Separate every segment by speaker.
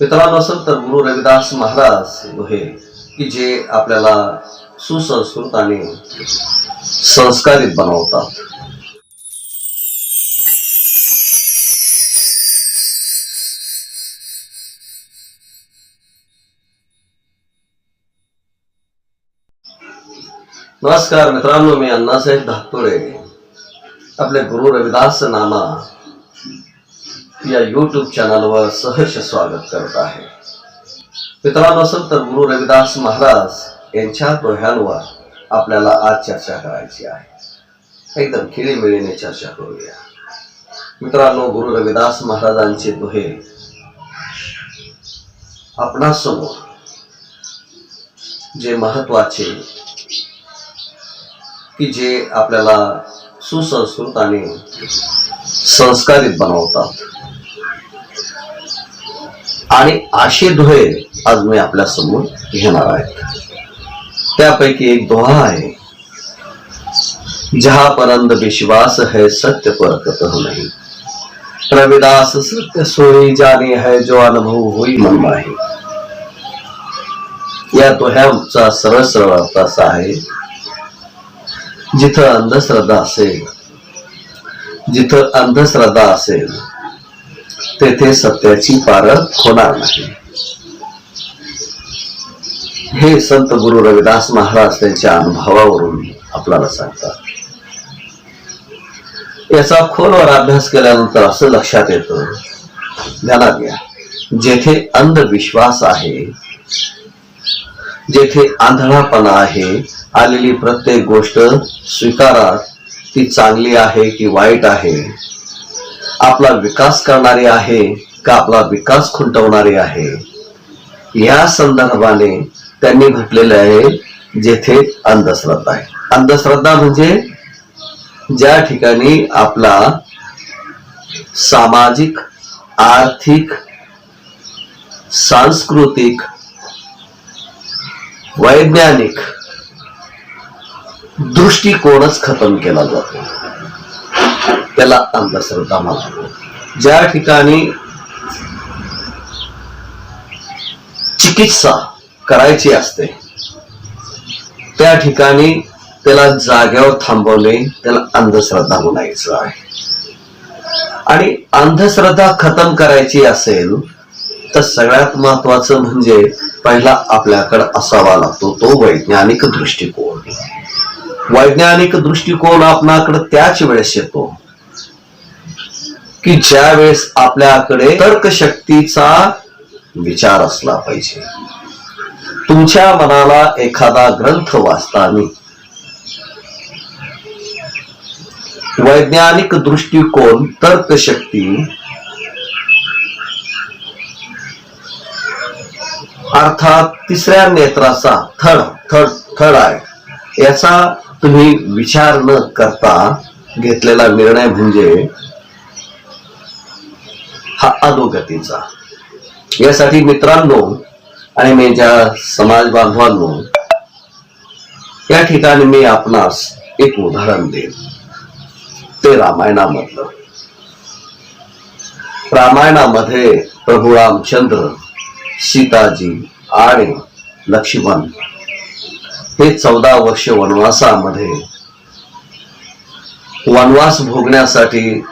Speaker 1: मित्रांनो असेल तर गुरु रविदास महाराज हे की जे आपल्याला सुसंस्कृत आणि संस्कारित बनवतात. नमस्कार मित्रांनो मी अण्णासाहेब धातुळे आपले गुरु रविदास नाना या युट्यूब चॅनलवर सहर्ष स्वागत करत आहे. मित्रांनो तर गुरु रविदास महाराज यांच्या दोह्यांवर आपल्याला आज चर्चा करायची आहे. एकदम खिळीमिळीने चर्चा करूया. मित्रांनो गुरु रविदास महाराजांचे दोहे आपणासमोर जे महत्त्वाचे की जे आपल्याला सुसंस्कृत आणि संस्कारित बनवतात. आणि असे दोहे आज मी आपल्यासमोर घेणार आहे. त्यापैकी एक दोहा आहे. जहा परंद विश्वास है सत्य पर नाही नहीं रविदास सत्य सोई जाने है जो अनुभव होई मन आहे या दोह्याचा सरळ सरळ अर्थ असा आहे. जिथं अंधश्रद्धा असेल जिथं अंधश्रद्धा असेल तेथे सत्याची पारख होणार नाही. हे संत गुरु रविदास महाराज त्यांच्या अनुभवावरून आपल्याला सांगतात. याचा खोलवर अभ्यास केल्यानंतर असं लक्षात येतं ज्ञानात घ्या. जेथे अंधविश्वास आहे जेथे आंधळापणा आहे आलेली प्रत्येक गोष्ट स्वीकारात ती चांगली आहे की वाईट आहे आपला विकास करणारी आहे का आपला विकास खुंटवणारी आहे? या संदर्भाने त्यांनी म्हटलेलं आहे जेथे अंधश्रद्धा आहे. अंधश्रद्धा म्हणजे ज्या ठिकाणी आपला सामाजिक आर्थिक सांस्कृतिक वैज्ञानिक दृष्टिकोनच खतम केला जातो. त्याला अंधश्रद्धा कामाला ज्या ठिकाणी चिकित्सा करायची असते त्या ठिकाणी त्याला जाग्यावर थांबवणे त्याला अंधश्रद्धा म्हणायचं आहे. आणि अंधश्रद्धा खतम करायची असेल तर सगळ्यात महत्वाचं म्हणजे पहिला आपल्याकडे असावा लागतो तो वैज्ञानिक दृष्टिकोन. वैज्ञानिक दृष्टिकोन आपणाकडे त्याच वेळेस येतो. की ज्या वेळेस आपल्याकडे तर्कशक्तीचा विचार असला पाहिजे. तुमच्या मनाला एखादा ग्रंथ वाचताना वैज्ञानिक दृष्टिकोन तर्कशक्ती अर्थात तिसऱ्या नेत्राचा थड थड थड आहे. याचा तुम्ही विचार न करता घेतलेला निर्णय म्हणजे हा अधोगतीचा. यासाठी मित्रांनो आणि मी ज्या समाज बांधवांनो या ठिकाणी मी आपणास एक उदाहरण देईन. ते रामायणामधलं. रामायणामध्ये प्रभू रामचंद्र सीताजी आणि लक्ष्मण हे चौदा वर्ष वनवासामध्ये वनवास भोगण्यासाठी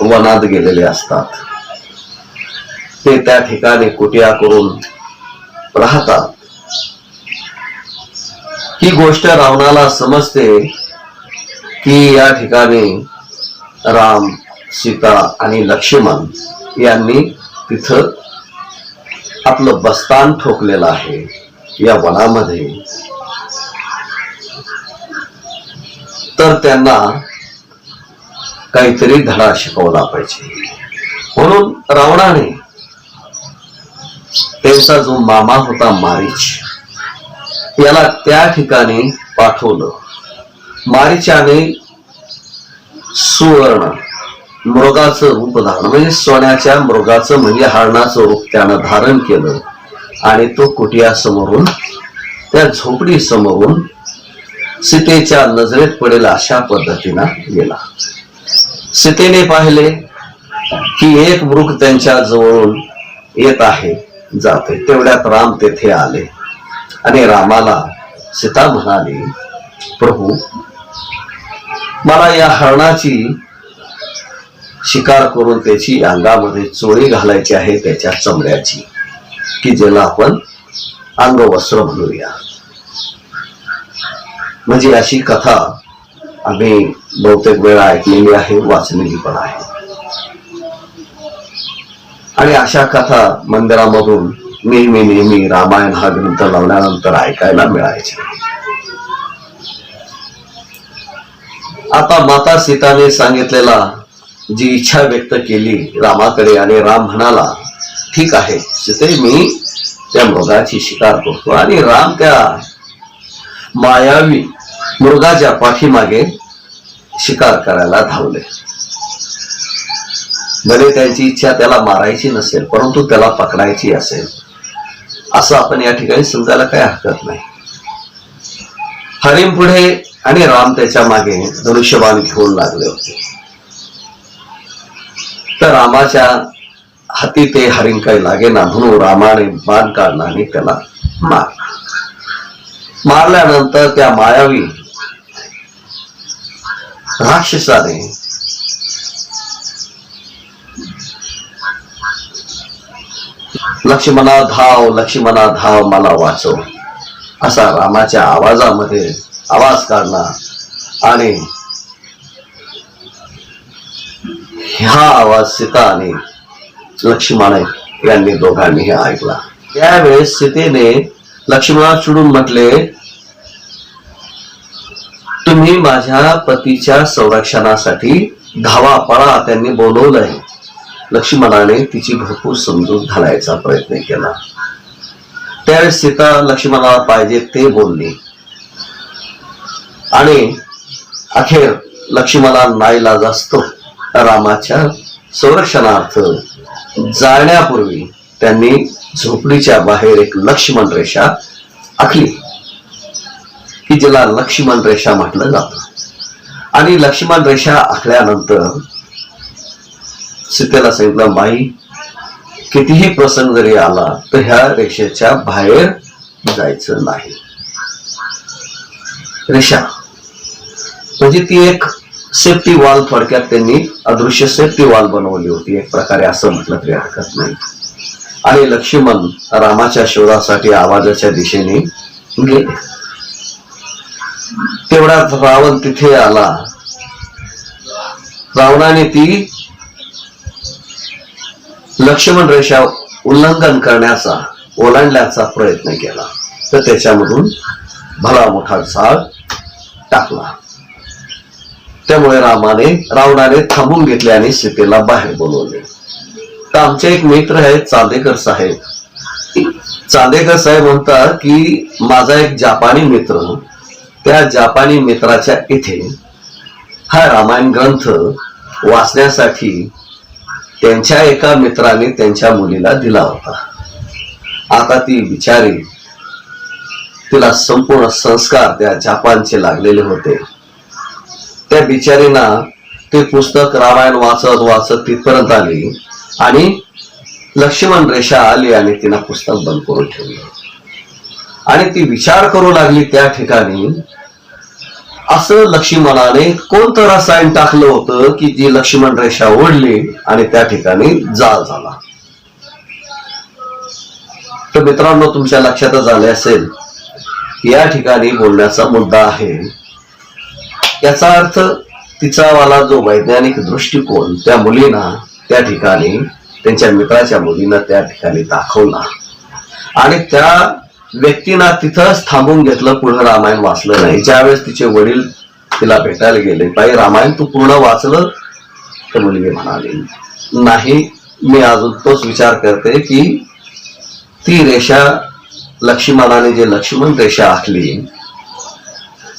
Speaker 1: वनात गेलेले असतात. ते त्या ठिकाणी कुटिया करून राहतात. ही गोष्ट रावणाला समजते की या ठिकाणी राम सीता आणि लक्ष्मण यांनी तिथं आपलं बस्तान ठोकलेलं आहे या वनामध्ये. तर त्यांना काहीतरी धडा शिकवला पाहिजे. म्हणून रावणाने त्यांचा जो मामा होता मारीच. याला त्या ठिकाणी पाठवलं. मारीच्याने सुवर्ण मृगाचं रूप धारण म्हणजे सोन्याच्या मृगाचं म्हणजे हरणाचं रूप त्यानं धारण केलं. आणि तो कुटिया समोरून त्या झोपडी समोरून सीतेच्या नजरेत पडेल अशा पद्धतीनं गेला. सीतेने पाहिले की एक मृग त्यांच्या जवळून येत आहे. जाते. तेवढ्यात राम तेथे आले. आणि रामाला सीता म्हणाली प्रभू मला या हरणाची शिकार करून त्याची अंगामध्ये चोळी घालायची आहे त्याच्या चमड्याची की ज्याला आपण अंगवस्त्र म्हणूया. म्हणजे अशी कथा आम्ही बहुतेक वेळा ऐकलेली आहे वाचलेली पण आहे. आणि अशा कथा मंदिरामधून नेहमी नेहमी रामायण हा ग्रंथ लावल्यानंतर ऐकायला मिळायचे. आता माता सीताने सांगितलेला जी इच्छा व्यक्त केली रामाकडे आणि राम म्हणाला ठीक आहे सीते मी त्या मृगाची शिकार करतो आणि राम त्या मायावी मृगाच्या पाठीमागे शिकार करायला धावले. भले त्यांची इच्छा त्याला मारायची नसेल परंतु त्याला पकडायची असेल. असं आपण या ठिकाणी समजायला काही हरकत नाही. हरिम पुढे आणि राम त्याच्यामागे धनुष्यबाण घेऊन लागले होते. तर रामाच्या हाती ते हरिण काही लागेना म्हणून रामाने बाण काढला आणि त्याला मार मारल्यानंतर त्या मायावी राक्षसाने लक्ष्मणा धाव लक्ष्मणा धाव मला वाचव. असा रामाच्या आवाजामध्ये आवाज काढला आणि ह्या आवाज सीता आणि लक्ष्मण यांनी दोघांनीही ऐकला. त्यावेळेस सीतेने लक्ष्मणा चिडून म्हटले तुम्ही माझ्या पतीच्या संरक्षणासाठी धावा पळा त्यांनी बोलवलंय. लक्ष्मणाने तिची भरपूर समजूत घालायचा प्रयत्न केला. त्यावेळेस सीता लक्ष्मणाला पाहिजे ते बोलली. आणि अखेर लक्ष्मणा नाईलाज असतो रामाच्या संरक्षणार्थ जाण्यापूर्वी त्यांनी झोपडीच्या बाहेर एक लक्ष्मण रेषा आखली. की जिला लक्ष्मण रेषा म्हटलं जातं. आणि लक्ष्मण रेषा आखल्यानंतर सीतेला सांगितलं माई कितीही प्रसंग जरी आला तर ह्या रेषेच्या बाहेर जायचं नाही. रेषा. म्हणजे ती एक सेफ्टी वॉल थोडक्यात त्यांनी अदृश्य सेफ्टी वॉल बनवली होती. एक प्रकारे असं म्हटलं तरी हरकत नाही. आणि लक्ष्मण रामाच्या शोधासाठी आवाजाच्या दिशेने गेले. तेवढा रावण तिथे आला. रावणाने ती लक्ष्मण रेषा उल्लंघन करण्याचा ओलांडण्याचा प्रयत्न केला. तर त्याच्यामधून भला मोठा झाड टाकला. त्यामुळे रामाने रावणाने थांबून घेतले आणि सीतेला बाहेर बोलवले. तर आमचे एक मित्र आहेत चांदेकर साहेब. चांदेकर साहेब म्हणतात की माझा एक जापानी मित्र त्या जापानी मित्राच्या इथे हा रामायण ग्रंथ वाचण्यासाठी त्यांच्या एका मित्राने त्यांच्या मुलीला दिला होता. आता ती बिचारी तिला संपूर्ण संस्कार त्या जपानचे लागलेले होते. त्या बिचारीना ते पुस्तक रामायण वाचत वाचत तिथपर्यंत आली आणि लक्ष्मण रेषा आली आणि तिनं पुस्तक बंद करून ठेवलं. आणि ती विचार करू लागली त्या ठिकाणी असं लक्ष्मणाने कोणतं रसायन टाकलं होतं की जी लक्ष्मण रेषा ओढली आणि त्या ठिकाणी जाळ झाला? तर मित्रांनो तुमच्या लक्षातच आले असेल या ठिकाणी बोलण्याचा मुद्दा आहे. याचा अर्थ तिचा वाला जो वैज्ञानिक दृष्टिकोन त्या मुलीना त्या ठिकाणी त्यांच्या मित्राच्या मुलीनं त्या ठिकाणी दाखवला. आणि त्या व्यक्तीना तिथंच थांबून घेतलं पूर्ण रामायण वाचलं नाही. ज्यावेळेस तिचे वडील तिला भेटायला गेले बाई रामायण तू पूर्ण वाचलं? तर मुलगी म्हणाली नाही मी अजून तोच विचार करते की ती रेषा लक्ष्मणाने जे लक्ष्मण रेषा आखली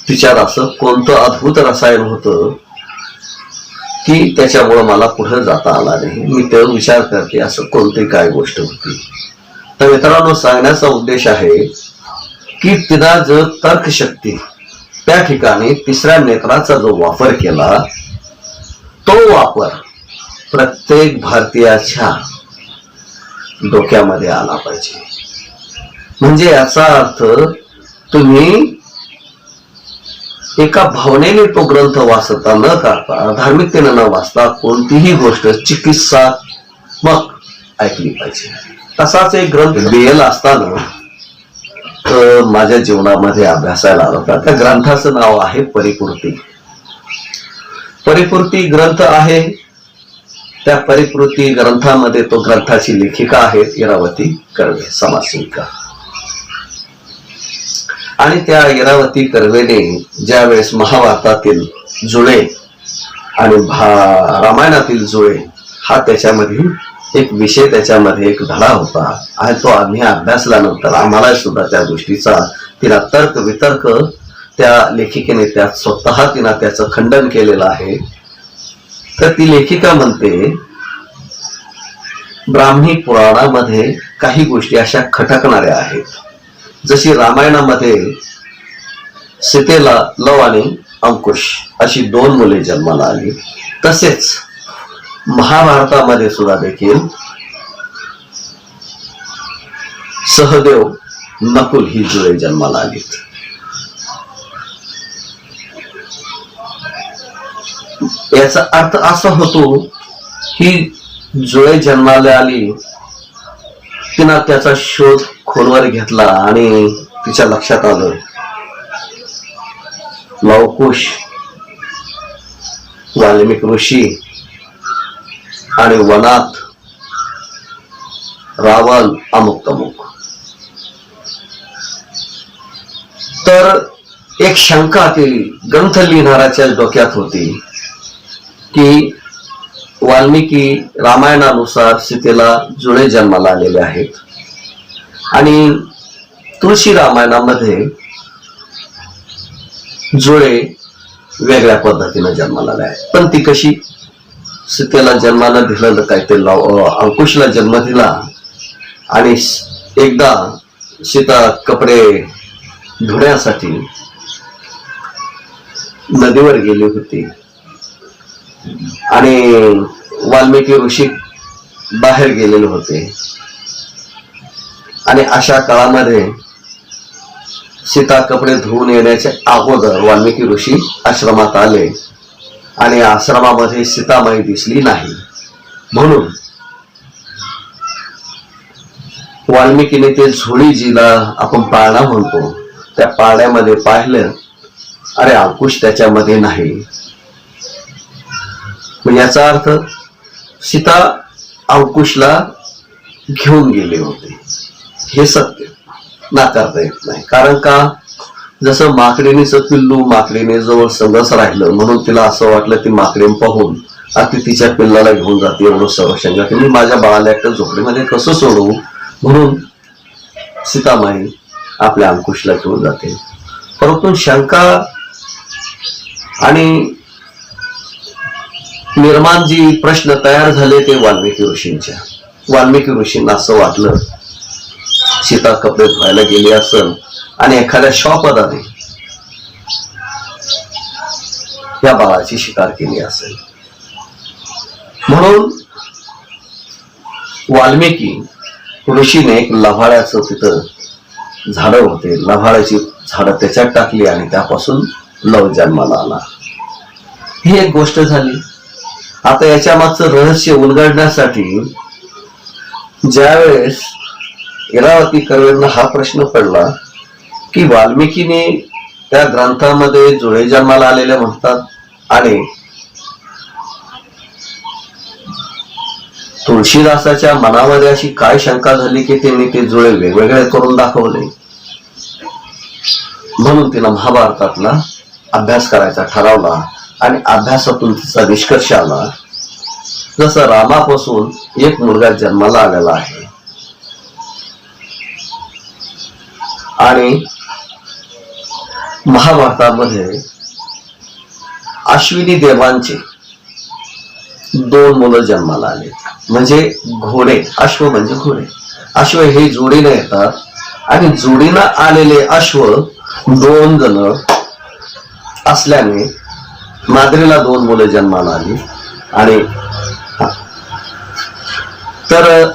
Speaker 1: तिच्यात असं कोणतं अद्भुत रसायन होतं की त्याच्यामुळं मला पुढे जाता आला नाही? मी ते विचार करते असं कोणती काय गोष्ट होती? तर मित्रांनो सांगण्याचा उद्देश आहे की तिला जो तर्कशक्ती त्या ठिकाणी तिसऱ्या नेत्राचा जो वापर केला तो वापर प्रत्येक भारतीयाच्या डोक्यामध्ये आला पाहिजे. म्हणजे याचा अर्थ तुम्ही एका भावनेने तो ग्रंथ वाचता न करता धार्मिकतेने न वाचता कोणतीही गोष्ट चिकित्सात्मक ऐकली पाहिजे. तसाच एक ग्रंथ बेल असताना माझ्या जीवनामध्ये अभ्यासायला आला होता. त्या ग्रंथाचं नाव आहे परिपूर्ती. परिपूर्ती ग्रंथ आहे. त्या परिपूर्ती ग्रंथामध्ये तो ग्रंथाची लेखिका आहे इरावती कर्वे समाजसेविका. आणि त्या इरावती कर्वेने ज्या वेळेस महाभारतातील जुळे आणि भा रामायणातील जुळे हा त्याच्यामधील एक विषय त्याच्यामध्ये एक धडा होता. आणि तो आम्ही अभ्यासल्यानंतर आम्हाला सुद्धा त्या गोष्टीचा तिला तर्क वितर्क त्या लेखिकेने त्यात स्वतः तिनं त्याचं खंडन केलेलं आहे. तर ती लेखिका म्हणते ब्राह्मी पुराणामध्ये काही गोष्टी अशा खटकणाऱ्या आहेत. जशी रामायणामध्ये सीतेला लव आणि अंकुश अशी दोन मुले जन्माला आली तसेच महाभारतामध्ये सुद्धा देखील सहदेव नकुल ही जुळे जन्माला आलीत. याचा अर्थ असा होतो ही जुळे जन्माला आली तिनं त्याचा शोध खोलवर घेतला आणि तिच्या लक्षात आलं लवकुश वाल्मिक ऋषी आणि वनात. रावण अमुक तमुक. तर एक शंका ती ग्रंथ लिहिणाऱ्याच्या डोक्यात होती की वाल्मिकी रामायणानुसार सीतेला जुळे जन्माला आलेले आहेत. आणि तुळशी रामायणामध्ये जुळे वेगळ्या पद्धतीनं जन्माला आले आहेत. पण ती कशी? सीतेला जन्माला दिलं काय ते लाव- अंकुशला जन्म दिला. आणि एकदा सीता कपडे धुण्यासाठी नदीवर गेली होती. आणि वाल्मिकी ऋषी बाहेर गेलेले होते. आणि अशा काळामध्ये सीता कपडे धुवून येण्याच्या अगोदर वाल्मिकी ऋषी आश्रमात आले. आणि आश्रमामध्ये सीतामाई दिसली नाही. म्हणून वाल्मिकीने ते झोळीजीला आपण पाळणा म्हणतो. त्या पाळण्यामध्ये पाहिलं अरे अंकुश त्याच्यामध्ये नाही. मग याचा अर्थ सीता अंकुशला घेऊन गेले होते. हे सत्य नाकारता येत नाही. कारण का? जसं माकडेनीचं पिल्लू माकडेने जवळ संघस राहिलं म्हणून तिला असं वाटलं की माकडे पाहून आता तिच्या पिल्लाला घेऊन जाते एवढं संरक्षण की मी माझ्या बाळाला एकट्या झोपडीमध्ये कसं सोडवू? म्हणून सीतामाई आपल्या अंकुशला घेऊन जाते. परंतु शंका आणि निर्माण जी प्रश्न तयार झाले ते वाल्मिकी ऋषींच्या. वाल्मिकी ऋषींना असं वाटलं सीता कपडे धुवायला गेली असं आणि एखाद्या शॉपदाने या बाळाची शिकार केली असेल. म्हणून वाल्मिकी ऋषीने एक लव्हाळ्याचं तिथं झाडं होते. लव्हाळ्याची झाडं त्याच्यात टाकली आणि त्यापासून लव जन्माला आला. ही एक गोष्ट झाली. आता याच्या मागचं रहस्य उलगडण्यासाठी ज्यावेळेस इरावती कर्वेंना हा प्रश्न पडला की वाल्मिकीने त्या ग्रंथामध्ये जुळे जन्माला आलेले म्हणतात आणि तुळशीदासाच्या मनामध्ये अशी काय शंका झाली की त्यांनी ते जुळे वेगवेगळे करून दाखवले? म्हणून तिनं महाभारतातला अभ्यास करायचा ठरवला आणि अभ्यासातून तिचा निष्कर्ष आला. जसं रामापासून एक मुलगा जन्माला आलेला आहे. आणि महाभारतामध्ये अश्विनी देवांचे दोन मुलं जन्माला आले म्हणजे घोडे. अश्व म्हणजे घोडे. अश्व हे जोडीने येतात. आणि जोडीनं आलेले अश्व दोन जण असल्याने माद्रीला दोन मुलं जन्माला आली. आणि तर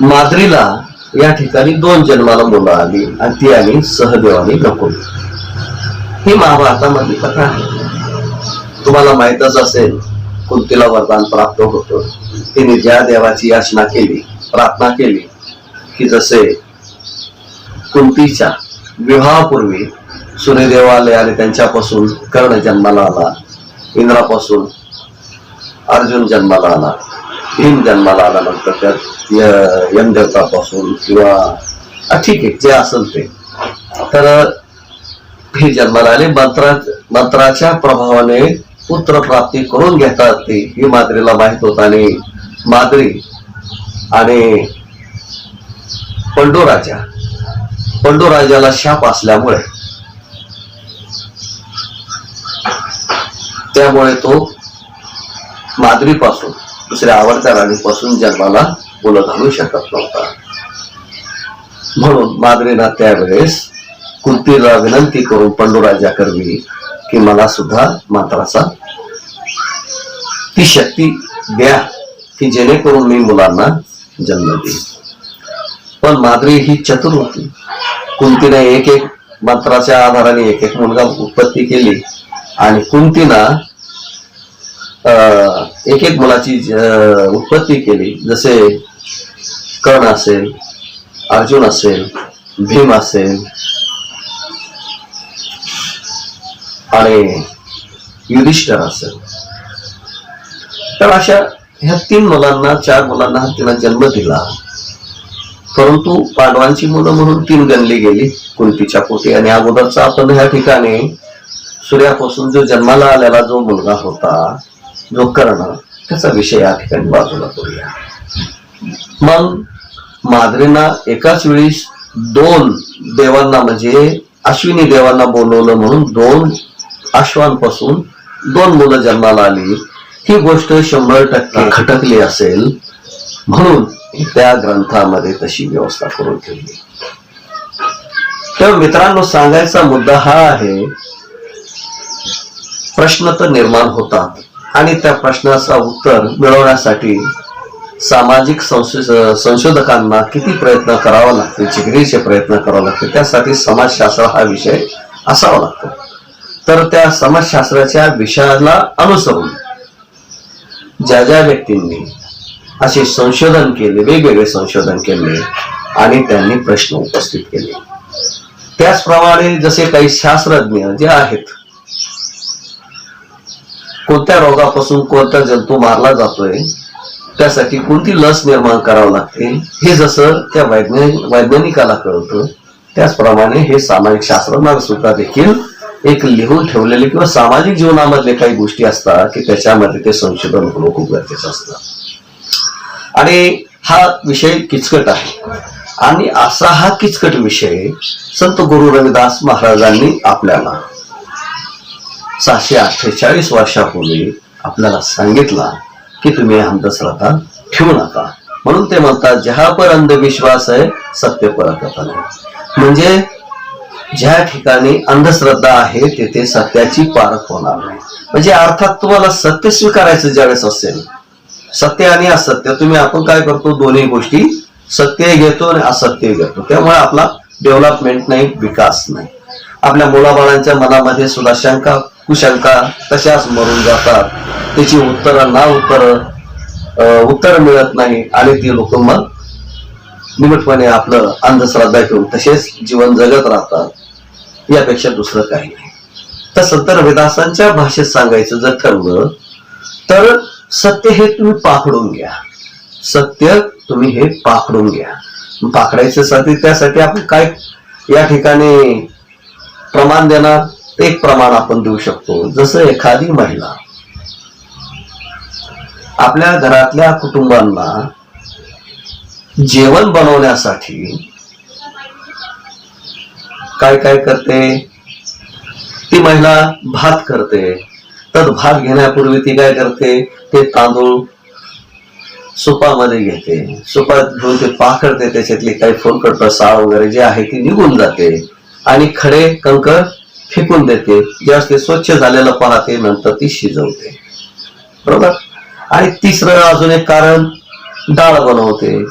Speaker 1: माद्रीला या ठिकाणी दोन जन्माला मुलं आली आणि ती आली सहदेवानी नकुल ही महाभारतामधली कथा आहे. तुम्हाला माहितच असेल कुंतीला वरदान प्राप्त होतं. तिने ज्या देवाची याचना केली प्रार्थना केली की जसे कुंतीच्या विवाहापूर्वी सूर्यदेव आले आणि त्यांच्यापासून कर्ण जन्माला आला इंद्रापासून अर्जुन जन्माला आला. भीम जन्माला आल्यानंतर त्यात य- यमदेवतापासून किंवा ठीक आहे जे असेल ते. तर हे जन्माला आले मंत्रा मंत्राच्या प्रभावाने पुत्र प्राप्ती करून घेतात ते. ही माद्रीला माहीत होत आणि माद्री आणि पंडोराजा पंडोराजाला शाप असल्यामुळे त्यामुळे तो माद्रीपासून दुसऱ्या आवडत्या राणीपासून जन्माला मुलं घालू शकत नव्हता. म्हणून माद्रीना त्यावेळेस कुंतीला विनंती करून पंडुराजा करवी की मला सुद्धा मात्राचा ती शक्ती द्या की जेणेकरून मी मुलांना जन्म देईन. पण माद्री ही चतुर होती. कुंतीने एक एक मंत्राच्या आधाराने एक एक मुलगा उत्पत्ती केली आणि कुंतीना एक एक मुलाची उत्पत्ती केली. जसे कर्ण असेल अर्जुन असेल भीम असेल आणि युधिष्ठर असेल. तर अशा ह्या तीन मुलांना चार मुलांना तिला जन्म दिला. परंतु पांडवांची मुलं म्हणून तीन गणली गेली कुंतीच्या पोटी. आणि अगोदरचा आपण ह्या ठिकाणी सूर्यापासून जो जन्माला आलेला जो मुलगा होता जो कर्ण त्याचा विषय या ठिकाणी बाजूला करूया. मग माद्रीना एकाच वेळी दोन देवांना म्हणजे अश्विनी देवांना बोलवलं म्हणून दोन अश्वांपासून दोन मुलं जन्माला आली. ही गोष्ट शंभर टक्के खटकली असेल. म्हणून त्या ग्रंथामध्ये तशी व्यवस्था करून ठेवली. तर मित्रांनो सांगायचा मुद्दा हा आहे प्रश्न तर निर्माण होतात. आणि त्या प्रश्नाचा उत्तर मिळवण्यासाठी सामाजिक संशोधकांना किती प्रयत्न करावा लागते जिगरीचे प्रयत्न करावे लागते त्यासाठी समाजशास्त्र हा विषय असावा लागतो. तर त्या समाजशास्त्राच्या विषयाला अनुसरून ज्या ज्या व्यक्तींनी असे संशोधन केले वेगवेगळे संशोधन केले आणि त्यांनी प्रश्न उपस्थित केले. त्याचप्रमाणे जसे काही शास्त्रज्ञ जे आहेत कोणत्या रोगापासून कोणता जंतू मारला जातोय त्यासाठी कोणती लस निर्माण करावी लागते हे जसं त्या वैज्ञानिक वैज्ञानिकाला कळतं त्याचप्रमाणे हे सामाजिक शास्त्रज्ञ सुद्धा देखील एक लिहून ठेवलेले किंवा सामाजिक जीवनामधले काही गोष्टी असतात की त्याच्यामध्ये ते संशोधन होणं खूप गरजेचं असतं. आणि हा विषय किचकट आहे. आणि असा हा किचकट विषय संत गुरु रविदास महाराजांनी आपल्याला सहाशे अठ्ठेचाळीस वर्षापूर्वी आपल्याला सांगितला की तुम्ही अंधश्रद्धा ठेवू नका. म्हणून ते म्हणतात ज्या पर अंधविश्वास आहे सत्य पर म्हणजे ज्या ठिकाणी अंधश्रद्धा आहे तेथे सत्याची पारख होणार नाही. म्हणजे अर्थात तुम्हाला सत्य स्वीकारायचं ज्यावेळेस असेल सत्य आणि असत्य तुम्ही आपण काय करतो दोन्ही गोष्टी सत्य घेतो आणि असत्य घेतो. त्यामुळे आपला डेव्हलपमेंट नाही विकास नाही. आपल्या मुलाबाळांच्या मनामध्ये सुद्धा शंका कुशंका तशाच मरून जातात. त्याची उत्तर ना उत्तर उत्तर मिळत नाही आणि ती लोक मग निमटपणे आपलं अंधश्रद्धा घेऊन तसेच जीवन जगत राहतात. यापेक्षा दुसरं काही नाही. तर सत्तर वेदासांच्या भाषेत सांगायचं जर ठरवलं तर सत्य हे तुम्ही पाकडून घ्या. सत्य तुम्ही हे पाकडून घ्या. पाकडायचं साठी त्यासाठी आपण काय या ठिकाणी प्रमाण देणार? एक प्रमाण आपण देऊ शकतो. जसं एखादी महिला आपल्या घरातल्या कुटुंबांना जेवण बनवण्यासाठी काय काय करते? ती महिला भात करते. तर भात घेण्यापूर्वी ती काय करते? ते तांदूळ सुपामध्ये घेते. सुपात घेऊन ते पाखडते त्याच्यातली काही फोलकट साळ वगैरे जे आहे ती निघून जाते. आणि खडे कंकर फेकून देते. जेव्हा ते स्वच्छ झालेलं पाहते नंतर ती शिजवते. बरोबर? आणि तिसरं अजून एक कारण डाळ बनवते.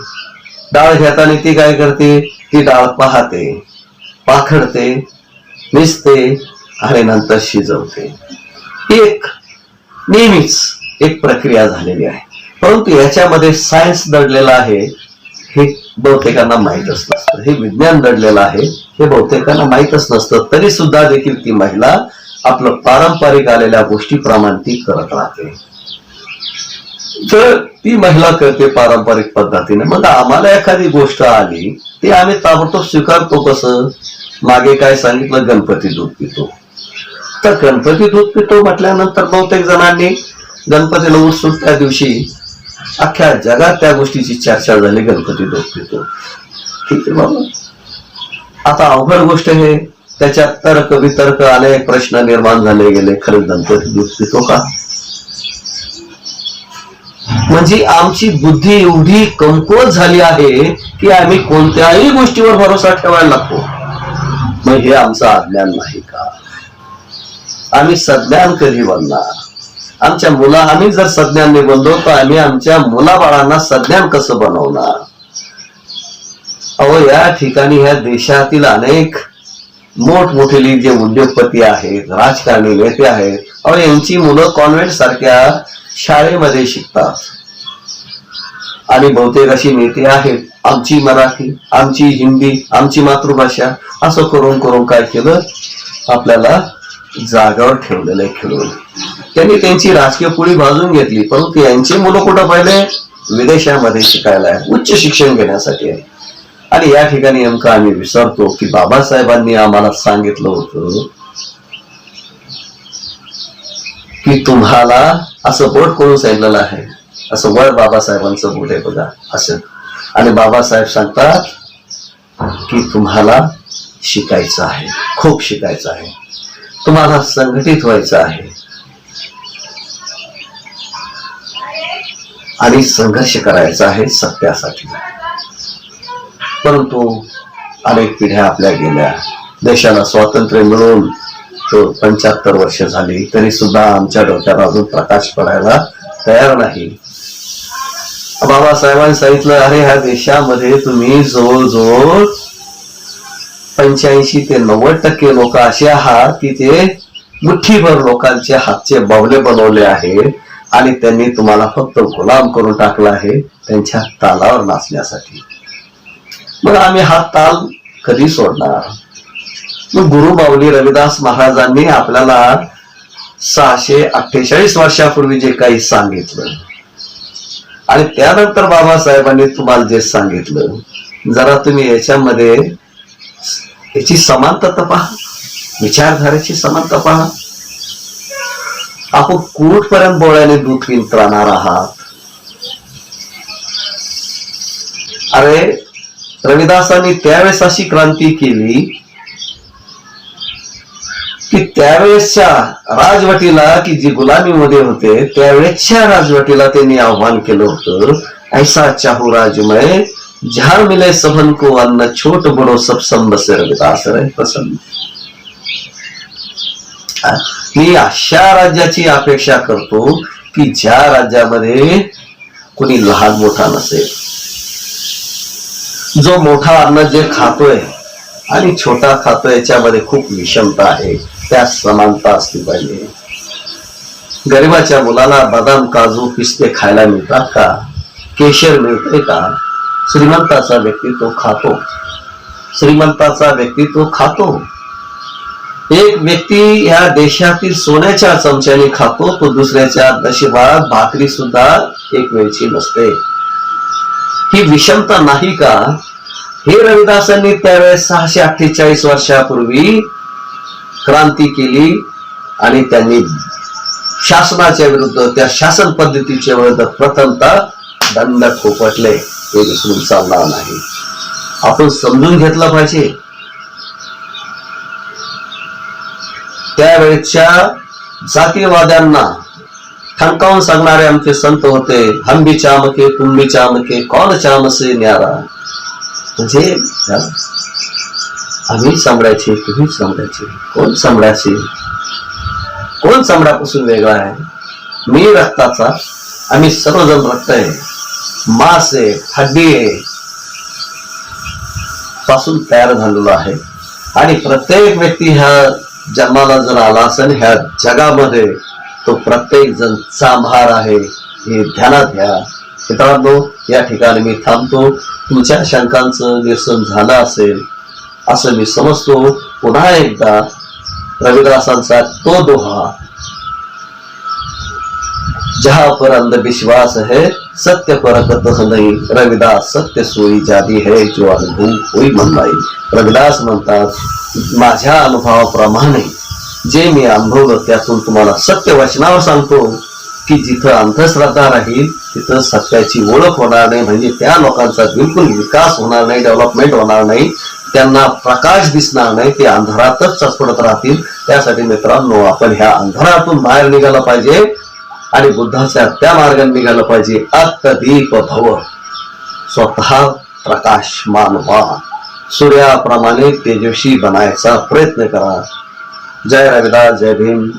Speaker 1: डाळ घेताना ती काय करते? ती डाळ पाहते पाखडते मिसते आणि नंतर शिजवते. एक नेहमीच एक प्रक्रिया झालेली आहे. परंतु याच्यामध्ये सायन्स दडलेला आहे. हे बहुतेकांना माहीतच नसतं. हे विज्ञान दडलेलं आहे हे बहुतेकांना माहीतच नसतं. तरी सुद्धा देखील ती महिला आपलं पारंपरिक आलेल्या गोष्टीप्रमाणे ती करत राहते. तर ती महिला करते पारंपरिक पद्धतीने. मग आम्हाला एखादी गोष्ट आली ती आम्ही ताबडतोब स्वीकारतो कसं? मागे काय सांगितलं? गणपती दूध पितो. तर गणपती दूध पितो म्हटल्यानंतर बहुतेक जणांनी गणपतीला उत्सुक त्या दिवशी अख्ख्या जगात त्या गोष्टीची चर्चा झाली गणपती दूध पितो ठीक आहे बाबा. आता अवघड गोष्ट हे त्याच्यात तर्क वितर्क आले प्रश्न निर्माण झाले गेले खरंच गणपती दूध का? म्हणजे आमची बुद्धी एवढी कमकुवत झाली आहे की आम्ही कोणत्याही गोष्टीवर भरोसा ठेवायला लागतो. मग हे आमचं अज्ञान नाही का? आम्ही सज्ञान कधी बनणार? आमच्या मुला आम्ही जर सज्ञानने बनलो तर आम्ही आमच्या मुलाबाळांना सज्ञान कसं बनवणार? अहो या ठिकाणी ह्या देशातील अनेक मोठमोठे जे उद्योगपती आहेत राजकारणी नेते आहेत अहो यांची मुलं कॉन्व्हेंट सारख्या शाळेमध्ये शिकतात. आणि बहुतेक अशी नेते आहेत आमची मराठी आमची हिंदी आमची मातृभाषा असं करून करून काय केलं? आपल्याला जागावर ठेवलेलं आहे खेळून. त्यांनी त्यांची राजकीय पुढी भाजून घेतली. परंतु यांची मुलं कुठं पहिले? विदेशामध्ये शिकायला आहे. उच्च शिक्षण घेण्यासाठी आहे. आणि या ठिकाणी नेमकं आम्ही विसरतो की बाबासाहेबांनी आम्हाला सांगितलं होतं की तुम्हाला असं बोट करून सांगितलेलं आहे. असं वर बाबासाहेबांचं बोट आहे बघा असं. आणि बाबासाहेब सांगतात की तुम्हाला शिकायचं आहे. खूप शिकायचं आहे. तुम्हाला संघटित व्हायचं आहे. आणि संघर्ष करायचा आहे सत्यासाठी. परंतु अनेक पिढ्या आपल्या गेल्या. देशाला स्वातंत्र्य मिळून पंच्याहत्तर वर्ष झाली तरी सुद्धा आमच्या डोक्याला अजून प्रकाश पडायला तयार नाही. बाबासाहेबांनी सांगितलं अरे ह्या देशामध्ये तुम्ही जवळजवळ पंच्याऐंशी ते नव्वद टक्के लोक असे आहात की ते मुठ्ठीभर लोकांचे हातचे बावले बनवले आहेत. आणि त्यांनी तुम्हाला फक्त गुलाम करून टाकला आहे त्यांच्या तालावर नाचण्यासाठी. मग आम्ही हा ताल कधी सोडणार? मग गुरु माऊली रविदास महाराजांनी आपल्याला सहाशे अठ्ठेचाळीस वर्षापूर्वी जे काही सांगितलं आणि त्यानंतर बाबासाहेबांनी तुम्हाला जे सांगितलं जरा तुम्ही याच्यामध्ये याची समानता तपा विचारधारेची समानता पहा. आपण कुठपर्यंत बोळ्याने दूध विंतराणार आहात? अरे रविदासांनी त्यावेळेस अशी क्रांती केली की त्यावेळेसच्या राजवटीला की जी गुलामीमध्ये होते त्यावेळेसच्या राजवटीला त्यांनी आव्हान केलं होतं ऐसा चाहू राजमय झा मिले सबन को अन्न छोट बडो सब संबसे रविदास रे प्रसन्न. मी अशा राज्याची अपेक्षा करतो की ज्या राज्यामध्ये कोणी लहान मोठा नसेल. जो मोठा अन्न जे खातोय आणि छोटा खातोय याच्यामध्ये खूप विषमता आहे. त्या समानता असली पाहिजे. गरिबाच्या मुलाला बदाम काजू पिस्ते खायला मिळतात का? केशर मिळते का? श्रीमंताचा व्यक्ती तो खातो. श्रीमंताचा व्यक्ती तो खातो. एक व्यक्ती या देशातील सोन्याच्या चमच्याने खातो तो दुसऱ्याच्या नशिबात भाकरी सुद्धा एक वेळची नसते. ही विषमता नाही का? हे रविदासांनी त्यावेळेस सहाशे अठ्ठेचाळीस वर्षापूर्वी क्रांती केली आणि त्यांनी शासनाच्या विरुद्ध त्या शासन पद्धतीच्या विरुद्ध प्रथमतः दंड खोपटले. हे विसरून चालणार नाही. आपण समजून घेतलं पाहिजे. त्यावेळच्या जातीयवाद्यांना ठणकावून सांगणारे आमचे संत होते. हंबी चामके तुंबी चामके कौन चामसे न्यारा. म्हणजे आम्ही सांभाळायचे तुम्ही सांभाळायचे कोण सांभाळायचे कोण सांभाळापासून वेगळा आहे? मी रक्ताचा आम्ही सर्वजण रक्त आहे. मांस आहे हड्डी आहे पासून तयार झालेलो आहे. आणि प्रत्येक व्यक्ती ह्या जन्माला जर आला असेल ह्या जगामध्ये तो प्रत्येक जण सांभार आहे हे ध्यानात घ्या. मित्रांनो या ठिकाणी मी थांबतो. तुमच्या शंकांचं निरसन झालं असेल असं मी समजतो. पुन्हा एकदा रविदासांचा तो दोहा जहाँ पर अंधविश्वास है सत्य पर नहीं नाही। रविदास सत्य सोयी जादी है जो अनुभव होई म्हणलाई रविदास म्हणतात माझ्या अनुभवाप्रमाणे जे मी अनुभवलं त्यातून तुम्हाला सत्य वचनावर सांगतो की जिथं अंधश्रद्धा राहील तिथं सत्याची ओळख होणार नाही. म्हणजे त्या लोकांचा बिलकुल विकास होणार नाही डेव्हलपमेंट होणार नाही. त्यांना प्रकाश दिसणार नाही ते अंधारातच चचपडत राहतील. त्यासाठी मित्रांनो आपण ह्या अंधारातून बाहेर निघायला पाहिजे. आणि बुद्धाच्या त्या मार्गाने निघालं पाहिजे. अत्तदीप भव. स्वतः प्रकाशमान व्हा. सूर्याप्रमाणे तेजस्वी बनायचा प्रयत्न करा. जय रविदास जय भीम.